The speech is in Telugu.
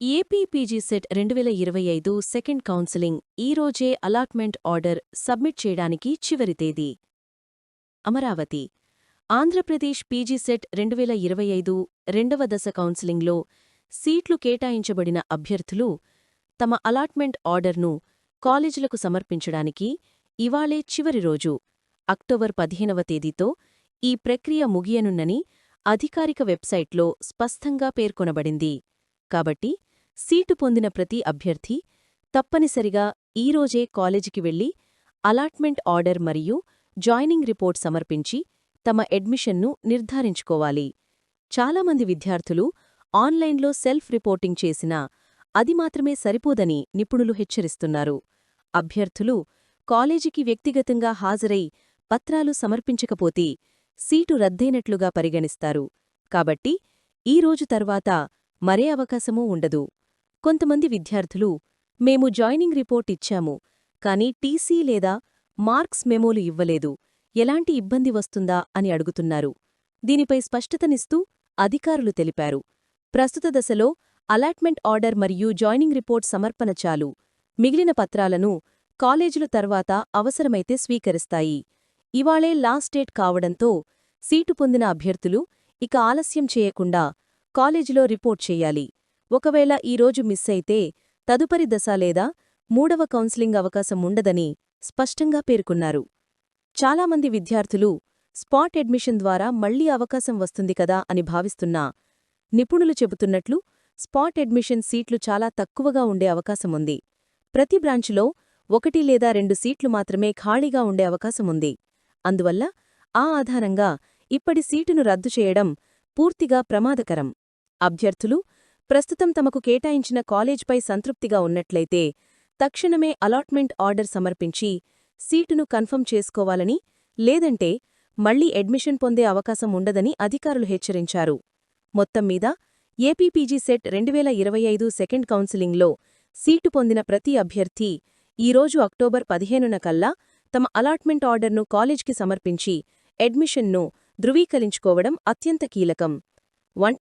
ఏపీపీజీ సెట్ రెండు వేల ఇరవై ఐదు సెకండ్ కౌన్సిలింగ్ ఈ రోజే అలాట్మెంట్ ఆర్డర్ సబ్మిట్ చేయడానికి చివరి తేదీ. అమరావతి. ఆంధ్రప్రదేశ్ పీజీ సెట్ రెండు వేల ఇరవై ఐదు రెండవ దశ కౌన్సిలింగ్లో సీట్లు కేటాయించబడిన అభ్యర్థులు తమ అలాట్మెంట్ ఆర్డర్ను కాలేజీలకు సమర్పించడానికి ఇవాళే చివరి రోజు అక్టోబర్ పదిహేనవ తేదీతో ఈ ప్రక్రియ ముగియనున్నని అధికారిక వెబ్సైట్లో స్పష్టంగా పేర్కొనబడింది. కాబట్టి సీటు పొందిన ప్రతి అభ్యర్థి తప్పనిసరిగా ఈరోజే కాలేజీకి వెళ్ళి అలాట్మెంట్ ఆర్డర్ మరియు జాయినింగ్ రిపోర్ట్ సమర్పించి తమ అడ్మిషన్ను నిర్ధారించుకోవాలి. చాలామంది విద్యార్థులు ఆన్లైన్లో సెల్ఫ్ రిపోర్టింగ్ చేసినా అది మాత్రమే సరిపోదని నిపుణులు హెచ్చరిస్తున్నారు. అభ్యర్థులు కాలేజీకి వ్యక్తిగతంగా హాజరై పత్రాలు సమర్పించకపోతే సీటు రద్దయినట్లుగా పరిగణిస్తారు. కాబట్టి ఈ రోజు తర్వాత మరే అవకాశమూ ఉండదు. కొంతమంది విద్యార్థులు మేము జాయినింగ్ రిపోర్ట్ ఇచ్చాము కానీ టీసీ లేదా మార్క్స్ మెమోలు ఇవ్వలేదు. ఎలాంటి ఇబ్బంది వస్తుందా అని అడుగుతున్నారు. దీనిపై స్పష్టతనిస్తూ అధికారులు తెలిపారు. ప్రస్తుత దశలో అలాట్మెంట్ ఆర్డర్ మరియు జాయినింగ్ రిపోర్ట్ సమర్పణ చాలు. మిగిలిన పత్రాలను కాలేజీలు తర్వాత అవసరమైతే స్వీకరిస్తాయి. ఇవాళే లాస్ట్ డేట్ కావడంతో సీటు పొందిన అభ్యర్థులు ఇక ఆలస్యం చేయకుండా కాలేజీలో రిపోర్ట్ చేయాలి. ఒకవేళ ఈరోజు మిస్ అయితే తదుపరి దశ లేదా మూడవ కౌన్సిలింగ్ అవకాశం ఉండదని స్పష్టంగా పేర్కొన్నారు. చాలామంది విద్యార్థులు స్పాట్ అడ్మిషన్ ద్వారా మళ్ళీ అవకాశం వస్తుంది కదా అని భావిస్తున్నా నిపుణులు చెబుతున్నట్లు స్పాట్ అడ్మిషన్ సీట్లు చాలా తక్కువగా ఉండే అవకాశముంది ప్రతి బ్రాంచులో ఒకటి లేదా రెండు సీట్లు మాత్రమే ఖాళీగా ఉండే అవకాశముంది అందువల్ల ఆ ఆధారంగా ఇప్పటి సీటును రద్దు చేయడం పూర్తిగా ప్రమాదకరం. అభ్యర్థులు ప్రస్తుతం తమకు కేటాయించిన కాలేజ్పై సంతృప్తిగా ఉన్నట్లయితే తక్షణమే అలాట్మెంట్ ఆర్డర్ సమర్పించి సీటును కన్ఫర్మ్ చేసుకోవాలని లేదంటే మళ్ళీ అడ్మిషన్ పొందే అవకాశం ఉండదని అధికారులు హెచ్చరించారు. మొత్తం మీద ఏపీపీజీ సెట్ రెండువేల ఇరవై ఐదు సెకండ్ కౌన్సిలింగ్లో సీటు పొందిన ప్రతి అభ్యర్థి ఈరోజు అక్టోబర్ పదిహేనున కల్లా తమ అలాట్మెంట్ ఆర్డర్ను కాలేజ్కి సమర్పించి అడ్మిషన్ను ధృవీకరించుకోవడం అత్యంత కీలకం. వన్